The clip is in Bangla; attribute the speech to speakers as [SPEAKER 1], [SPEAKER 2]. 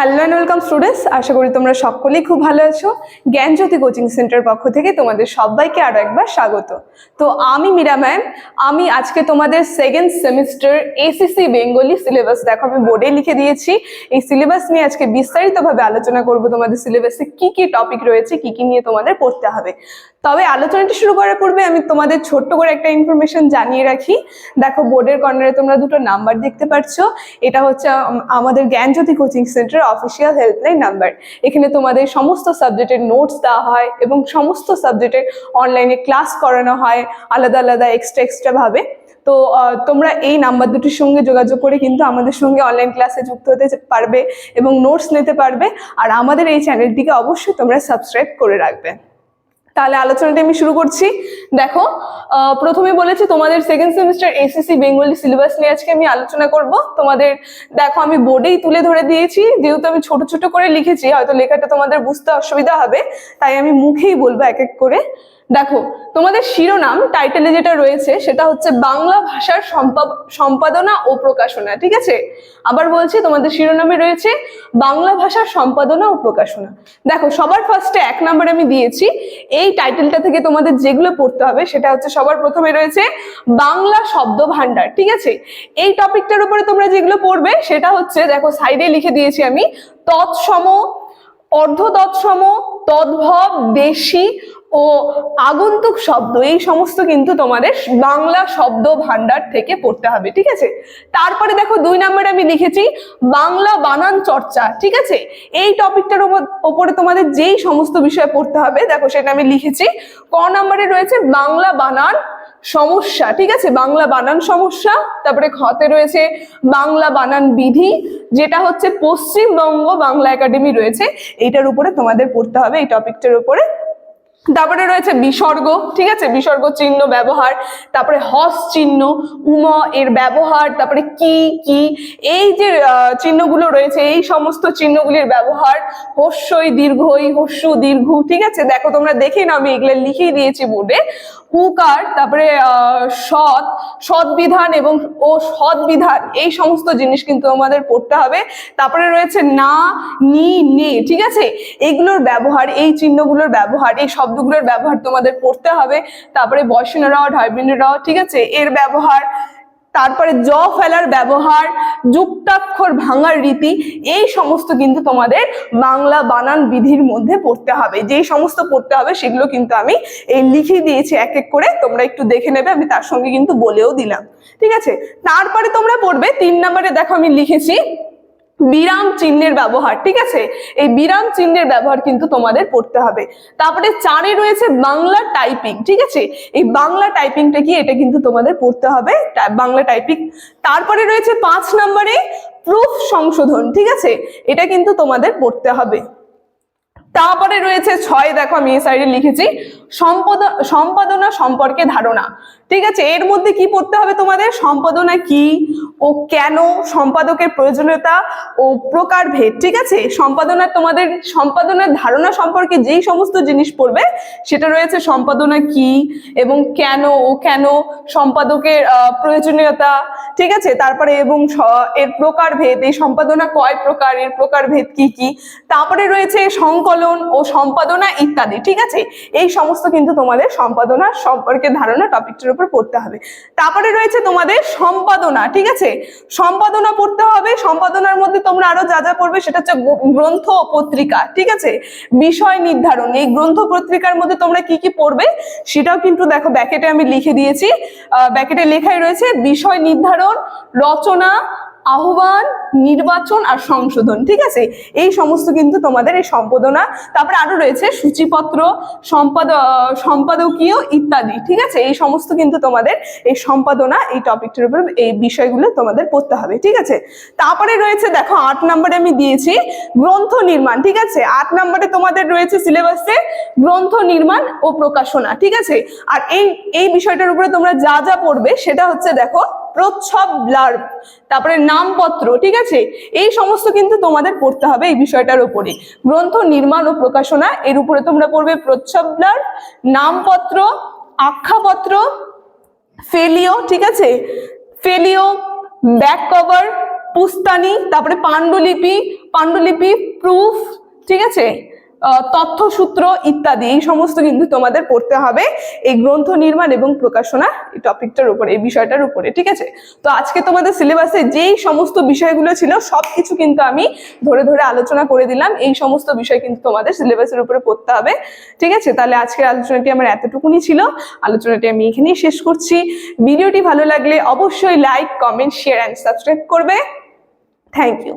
[SPEAKER 1] হ্যালো অ্যান্ড ওয়েলকাম স্টুডেন্টস আশা করি তোমরা সকলেই খুব ভালো আছো। জ্ঞানজ্যোতি কোচিং সেন্টার পক্ষ থেকে তোমাদের সবাইকে আরও একবার স্বাগত। তো আমি মীরা ম্যাম আমি আজকে তোমাদের second semester SSC Bengali syllabus দেখো আমি বোর্ডে লিখে দিয়েছি। এই সিলেবাস নিয়ে আজকে বিস্তারিতভাবে আলোচনা করব তোমাদের সিলেবাসে কি কি টপিক রয়েছে, কি কি নিয়ে তোমাদের পড়তে হবে। তবে আলোচনাটি শুরু করার পূর্বে আমি তোমাদের ছোট্ট করে একটা ইনফরমেশন জানিয়ে রাখি। দেখো বোর্ডের কর্নারে তোমরা দুটো নাম্বার দেখতে পাচ্ছ এটা হচ্ছে আম- আমাদের Gyanjyoti coaching centre official helpline number এখানে তোমাদের সমস্ত সাবজেক্টের নোটস দেওয়া হয় এবং সমস্ত সাবজেক্টের অনলাইনে ক্লাস করানো হয় আলাদা আলাদা এক্সট্রা এক্সট্রাভাবে তো তোমরা এই নাম্বার দুটির সঙ্গে যোগাযোগ করে কিন্তু আমাদের সঙ্গে অনলাইন ক্লাসে যুক্ত হতে পারবে এবং নোটস নিতে পারবে। আর আমাদের এই চ্যানেলটিকে অবশ্যই তোমরা সাবস্ক্রাইব করে রাখবে। তাহলে আলোচনাটি আমি শুরু করছি। দেখো প্রথমে বলেছি তোমাদের second semester SSC Bengali syllabus নিয়ে আজকে আমি আলোচনা করব। তোমাদের, দেখো, আমি বোর্ডেই তুলে ধরে দিয়েছি। যেহেতু আমি ছোট ছোট করে লিখেছি, হয়তো লেখাটা তোমাদের বুঝতে অসুবিধা হবে, তাই আমি মুখেই বলব এক এক করে। দেখো, তোমাদের শিরোনাম টাইটেলে যেটা রয়েছে, সেটা হচ্ছে বাংলা ভাষার সম্পাদনা ও প্রকাশনা, ঠিক আছে? আবার বলছি, তোমাদের শিরোনামে রয়েছে বাংলা ভাষার সম্পাদনা ও প্রকাশনা। দেখো, সবার ফার্স্টে এক নম্বরে আমি দিয়েছি। এই টাইটেলটা থেকে তোমাদের যেগুলো পড়তে হবে, সেটা হচ্ছে সবার প্রথমে রয়েছে বাংলা শব্দ ভান্ডার ঠিক আছে? এই টপিকটার উপরে তোমরা যেগুলো পড়বে, সেটা হচ্ছে, দেখো সাইডে লিখে দিয়েছি আমি, তৎসম অর্ধ তৎসম তদ্ভব, দেশি ও আগন্তুক শব্দ, এই সমস্ত কিন্তু তোমাদের বাংলা শব্দ ভান্ডার থেকে পড়তে হবে, ঠিক আছে? তারপরে দেখো দুই নম্বরে আমি লিখেছি, বাংলা বানান চর্চা, ঠিক আছে? এই টপিকটার উপরে তোমাদের যেই সমস্ত বিষয় পড়তে হবে, দেখো সেটা আমি লিখেছি। ক নম্বরে রয়েছে, বাংলা বানান সমস্যা, ঠিক আছে? বাংলা বানান সমস্যা, তারপরে খতে রয়েছে, বাংলা বানান বিধি, যেটা হচ্ছে পশ্চিমবঙ্গ বাংলা একাডেমি রয়েছে, এইটার উপরে তোমাদের পড়তে হবে, এই টপিকটার উপরে। তারপরে রয়েছে বিসর্গ, ঠিক আছে? বিসর্গ চিহ্ন ব্যবহার, তারপরে হস চিহ্ন, উম, এর ব্যবহার, তারপরে কি কি, এই যে চিহ্নগুলো রয়েছে, এই সমস্ত চিহ্নগুলির ব্যবহার, হস্যই দীর্ঘই, হস্য দীর্ঘ, ঠিক আছে? দেখো, তোমরা দেখে না আমি এগুলো লিখেই দিয়েছি বোর্ডে। উকার তারপরে সৎ সৎ বিধান এবং, ও সৎ বিধান এই সমস্ত জিনিস কিন্তু আমাদের পড়তে হবে। তারপরে রয়েছে না, নি, নে, ঠিক আছে? এগুলোর ব্যবহার, এই চিহ্নগুলোর ব্যবহার, এই শব্দগুলোর ব্যবহার তোমাদের পড়তে হবে। তারপরে বয়সেনরাও রাও ঢাইবিন রাও ঠিক আছে? এর ব্যবহার তারপরে জ ফেলার ব্যবহার, যুক্তাক্ষর ভাঙার রীতি, এই সমস্ত কিন্তু তোমাদের বাংলা বানান বিধির মধ্যে পড়তে হবে। যেই সমস্ত পড়তে হবে সেগুলো কিন্তু আমি এই লিখে দিয়েছি এক এক করে, তোমরা একটু দেখে নেবে, আমি তার সঙ্গে কিন্তু বলেও দিলাম। ঠিক আছে? তারপরে তোমরা পড়বে, তিন নম্বরে দেখো আমি লিখেছি বিরাম চিহ্নের ব্যবহার, ঠিক আছে? এই বিরাম চিহ্নের ব্যবহার কিন্তু তোমাদের পড়তে হবে। তারপরে চারে রয়েছে বাংলা টাইপিং ঠিক আছে? এই বাংলা টাইপিংটা কি এটা কিন্তু তোমাদের পড়তে হবে বাংলা টাইপিং তারপরে রয়েছে পাঁচ নম্বরে প্রুফ সংশোধন, ঠিক আছে? এটা কিন্তু তোমাদের পড়তে হবে। তারপরে রয়েছে ছয়, দেখো আমি এই সাইডে লিখেছি, সম্পদ, সম্পাদনা সম্পর্কে ধারণা, ঠিক আছে? এর মধ্যে কি পড়তে হবে তোমাদের? সম্পাদনা কি? ও কেন সম্পাদকের প্রয়োজনীয়তা ও প্রকারভেদ, ঠিক আছে? সম্পাদনা তোমাদের, সম্পাদনার ধারণা সম্পর্কে যেই সমস্ত জিনিস পড়বে, সেটা রয়েছে সম্পাদনা কি এবং কেন ও কেন সম্পাদকের প্রয়োজনীয়তা, ঠিক আছে? তারপরে এবং এর প্রকারভেদ, এই সম্পাদনা কয় প্রকার, এর প্রকারভেদ কি কি? তারপরে রয়েছে সংকলন ও সম্পাদনা ইত্যাদি, ঠিক আছে? এই সমস্ত কিন্তু তোমাদের সম্পাদনা সম্পর্কে ধারণা টপিকটির উপর পড়তে হবে। তারপরে রয়েছে তোমাদের সম্পাদনা, ঠিক আছে? সম্পাদনা পড়তে হবে, সম্পাদনার মধ্যে তোমরা আরও যা যা পড়বে সেটা হচ্ছে গ্রন্থ পত্রিকা, ঠিক আছে? বিষয় নির্ধারণ, এই গ্রন্থ পত্রিকার মধ্যে তোমরা কি কি পড়বে সেটাও কিন্তু দেখো, ব্যাকেটে আমি লিখে দিয়েছি। ব্যাকেটে লেখাই রয়েছে, বিষয় নির্ধারণ, রচনা আহ্বান, নির্বাচন আর সংশোধন, ঠিক আছে? এই সমস্ত কিন্তু তোমাদের এই সম্পাদনা, তারপরে আরও রয়েছে সূচিপত্র, সম্পাদ সম্পাদকীয় ইত্যাদি, ঠিক আছে? এই সমস্ত কিন্তু তোমাদের এই সম্পাদনা এই টপিকটার উপর এই বিষয়গুলো তোমাদের পড়তে হবে, ঠিক আছে? তারপরে রয়েছে, দেখো, আট নম্বরে আমি দিয়েছি গ্রন্থ নির্মাণ, ঠিক আছে? আট নম্বরে তোমাদের রয়েছে সিলেবাসে গ্রন্থ নির্মাণ ও প্রকাশনা, ঠিক আছে? আর এই এই বিষয়টার উপরে তোমরা যা যা পড়বে, সেটা হচ্ছে, দেখো প্রচ্ছদ ব্লার্ব তারপরে নামপত্র, ঠিক আছে? এই সমস্ত কিন্তু তোমাদের পড়তে হবে এই বিষয়টার উপরে গ্রন্থ নির্মাণ ও প্রকাশনা, এর উপরে তোমরা পড়বে প্রচ্ছদ ব্লার্ব নামপত্র, আখ্যাপত্র, ফেলিও, ঠিক আছে? ফেলিও, ব্যাক কভার, পুস্তানি, তারপরে পাণ্ডুলিপি পাণ্ডুলিপি, প্রুফ, ঠিক আছে? তথ্যসূত্র ইত্যাদি, এই সমস্ত কিন্তু তোমাদের পড়তে হবে। এই গ্রন্থ নির্মাণ এবং প্রকাশনা এই টপিকটার উপরে, এই বিষয়টার উপরে, ঠিক আছে? তো আজকে তোমাদের সিলেবাসে যেই সমস্ত বিষয়গুলো ছিল সব কিছু কিন্তু আমি ধরে ধরে আলোচনা করে দিলাম। এই সমস্ত বিষয় কিন্তু তোমাদের সিলেবাসের উপরে পড়তে হবে, ঠিক আছে? তাহলে আজকের আলোচনাটি আমার এতটুকুনি ছিল। আলোচনাটি আমি এখানেই শেষ করছি। ভিডিওটি ভালো লাগলে অবশ্যই like comment share and subscribe করবে। Thank you